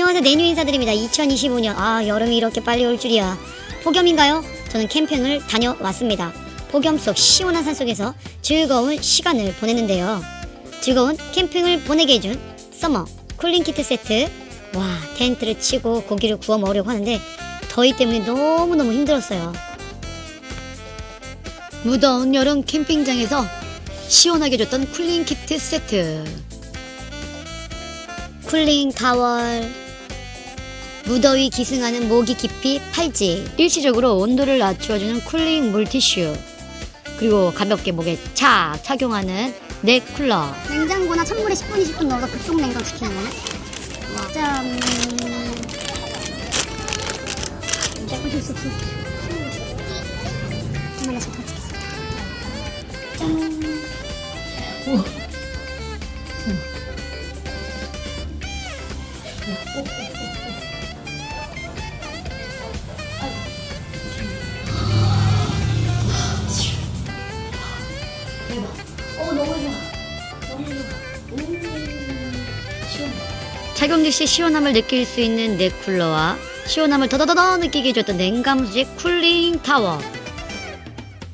안녕하세요. 내뉴 인사드립니다. 2025년. 아, 여름이 이렇게 빨리 올 줄이야. 폭염인가요? 저는 캠핑을 다녀왔습니다. 폭염 속 시원한 산 속에서 즐거운 시간을 보냈는데요. 즐거운 캠핑을 보내게 해준 서머 쿨링 키트 세트. 와, 텐트를 치고 고기를 구워 먹으려고 하는데 더위 때문에 너무너무 힘들었어요. 무더운 여름 캠핑장에서 시원하게 줬던 쿨링 키트 세트. 쿨링 타월. 무더위 기승하는 모기 깊이 팔찌. 일시적으로 온도를 낮추어주는 쿨링 물티슈. 그리고 가볍게 목에 착 착용하는 넥 쿨러. 냉장고나 찬물에 10분, 20분 넣어서 급속 냉각시키는 거네. 와. 짠. 자, 착용 시 시원함을 느낄 수 있는 넥 쿨러와 시원함을 더더더더 느끼게 해줬던 냉감수직 쿨링 타워.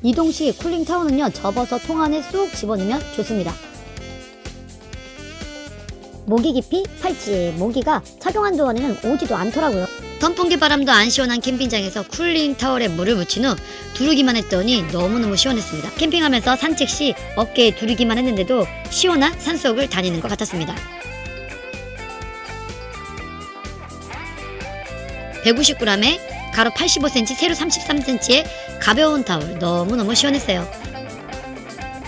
이동 시 쿨링 타워는요 접어서 통 안에 쏙 집어넣으면 좋습니다. 모기 깊이 팔찌. 모기가 착용한 동안에는 오지도 않더라고요. 선풍기 바람도 안 시원한 캠핑장에서 쿨링 타월에 물을 묻힌 후 두르기만 했더니 너무너무 시원했습니다. 캠핑하면서 산책 시 어깨에 두르기만 했는데도 시원한 산속을 다니는 것 같았습니다. 150g에 가로 85cm, 세로 33cm의 가벼운 타월 너무너무 시원했어요.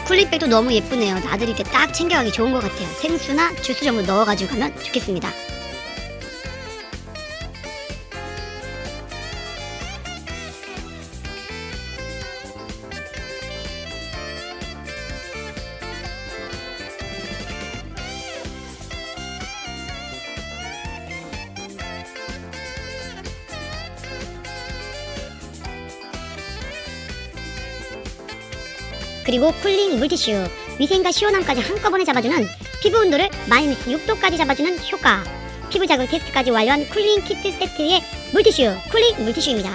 쿨링백도 너무 예쁘네요. 나들이 때 딱 챙겨가기 좋은 것 같아요. 생수나 주스 정도 넣어가지고 가면 좋겠습니다. 그리고 쿨링 물티슈 위생과 시원함까지 한꺼번에 잡아주는 피부 온도를 마이너스 6도까지 잡아주는 효과. 피부 자극 테스트까지 완료한 쿨링 키트 세트의 물티슈 쿨링 물티슈입니다.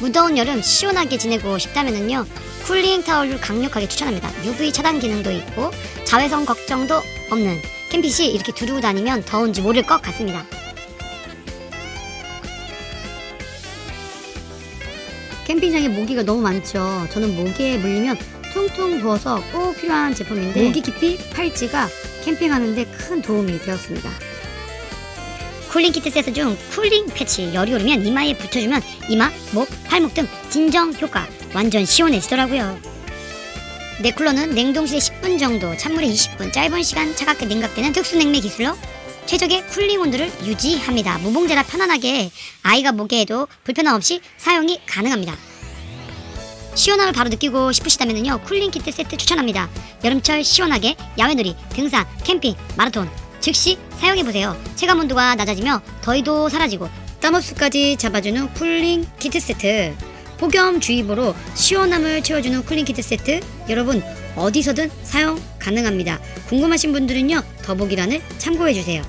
무더운 여름 시원하게 지내고 싶다면요 쿨링 타월을 강력하게 추천합니다. UV 차단 기능도 있고 자외선 걱정도 없는 캠핑 시 이렇게 두르고 다니면 더운지 모를 것 같습니다 캠핑장에 모기가 너무 많죠. 저는 모기에 물리면 퉁퉁 부어서 꼭 필요한 제품인데 모기 깊이 팔찌가 캠핑하는데 큰 도움이 되었습니다. 쿨링 키트 세트 중 쿨링 패치 열이 오르면 이마에 붙여주면 이마, 목, 팔목 등 진정 효과 완전 시원해지더라고요. 내 쿨러는 냉동실에 10분 정도, 찬물에 20분, 짧은 시간 차갑게 냉각되는 특수 냉매 기술로 최적의 쿨링 온도를 유지합니다. 무봉제라 편안하게 아이가 보기에도 불편함 없이 사용이 가능합니다. 시원함을 바로 느끼고 싶으시다면요 쿨링 키트 세트 추천합니다. 여름철 시원하게 야외놀이, 등산, 캠핑, 마라톤 즉시 사용해보세요. 체감 온도가 낮아지며 더위도 사라지고 땀흡수까지 잡아주는 쿨링 키트 세트. 폭염주의보로 시원함을 채워주는 쿨링 키트 세트. 여러분 어디서든 사용 가능합니다. 궁금하신 분들은요 더보기란을 참고해주세요.